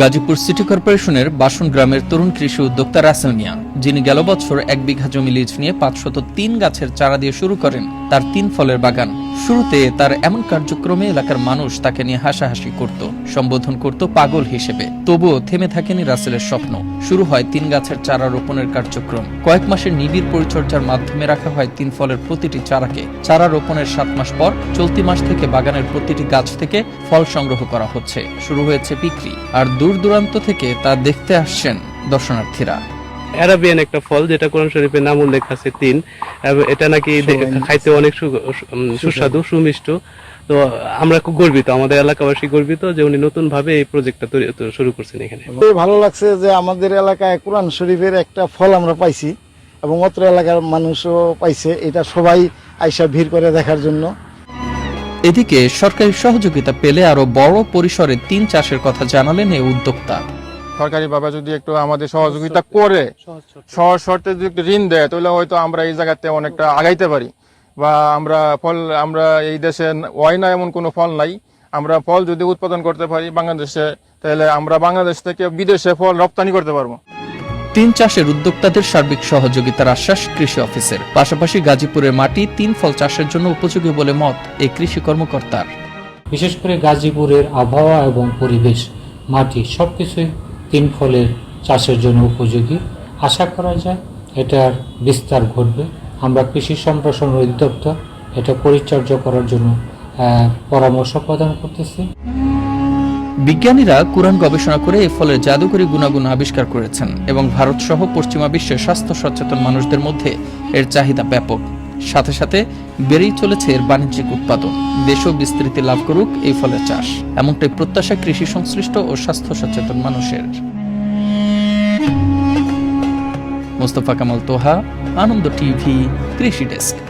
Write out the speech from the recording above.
Gazipur city কর্পোরেশনের বাসন গ্রামের তরুণ কৃষি উদ্যোক্তা মিয়া যিনি গেল বছর এক বিঘা জমি লিজ নিয়ে পাঁচশত তিন গাছের চারা দিয়ে শুরু করেন, তার তিন ফলের বাগান। শুরুতে তার এমন কার্যক্রমে এলাকার মানুষ তাকে নিয়ে হাসাহাসি করত, সম্বোধন করত পাগল হিসেবে। তবুও থেমে থাকেনি রাসেলের স্বপ্ন। শুরু হয় তিন গাছের চারা রোপণের কার্যক্রম। কয়েক মাসের নিবিড় পরিচর্যার মাধ্যমে রাখা হয় তিন ফলের প্রতিটি চারাকে। চারা রোপণের সাত মাস পর চলতি মাস থেকে বাগানের প্রতিটি গাছ থেকে ফল সংগ্রহ করা হচ্ছে। শুরু হয়েছে বিক্রি। আর দূর দূরান্ত থেকে তা দেখতে আসছেন দর্শনার্থীরা। অ্যারাবিয়ান একটা ফল যেটা কোরআন শরীফের নাম উল্লেখ আছে তিন। এবং এটা নাকি খাইতে অনেক সুস্বাদু সুমিষ্ট। তো আমরা খুব গর্বিত আমাদের এলাকাবাসী গর্বিত যে উনি নতুন ভাবে এই প্রজেক্টটা তৈরি- শুরু করছেন এখানে। খুবই ভালো লাগছে যে আমাদের এলাকায় কোরআন শরীফের একটা ফল আমরা পাইছি এবং অত্র এলাকার মানুষও পাইছে এটা সবাই আইসা ভিড় করে দেখার জন্য। এদিকে সরকারি সহযোগিতা পেলে আরও বড় পরিসরে তিন চাষের কথা জানালেন এই উদ্যোক্তা। সরকারিভাবে যদি একটু আমাদের সহযোগিতা করে সহজ শর্তে যদি একটু ঋণ দেয় তাহলে হয়তো আমরা এই জায়গাতে অনেকটা আগাইতে পারি। বা আমরা ফল আমরা এই দেশে হয় না এমন কোনো ফল নাই। আমরা ফল যদি উৎপাদন করতে পারি বাংলাদেশে তাহলে আমরা বাংলাদেশ থেকে বিদেশে ফল রপ্তানি করতে পারব। তিন চাষের উদ্যোক্তাদের সার্বিক সহযোগিতার আশ্বাস কৃষি অফিসের। পাশাপাশি গাজীপুরের মাটি তিন ফল চাষের জন্য উপযোগী বলে মত এই কৃষি কর্মকর্তার। বিশেষ করে গাজীপুরের আবহাওয়া এবং পরিবেশ মাটি সব তিন ফলের চাষের জন্য উপযোগী। আশা করা যায় এটার বিস্তার ঘটবে। আমরা কৃষি সম্প্রসারণ অধিদপ্তর এটা পরিচর্যা করার জন্য পরামর্শ প্রদান করতেছি। বিজ্ঞানীরা কোরআন গবেষণা করে এই ফলের জাদুকরী গুণাগুণ আবিষ্কার করেছেন এবং ভারত সহ পশ্চিমা বিশ্বের স্বাস্থ্য সচেতন মানুষদের মধ্যে এর চাহিদা ব্যাপক। সাথে সাথে বেড়েই চলেছে এর বাণিজ্যিক উৎপাদন। দেশও বিস্তৃতি লাভ করুক এই ফলে চাষ। এমনটাই প্রত্যাশা কৃষি সংশ্লিষ্ট ও স্বাস্থ্য সচেতন মানুষের। মোস্তফা কামাল তোহা, আনন্দ টিভি, কৃষি ডেস্ক।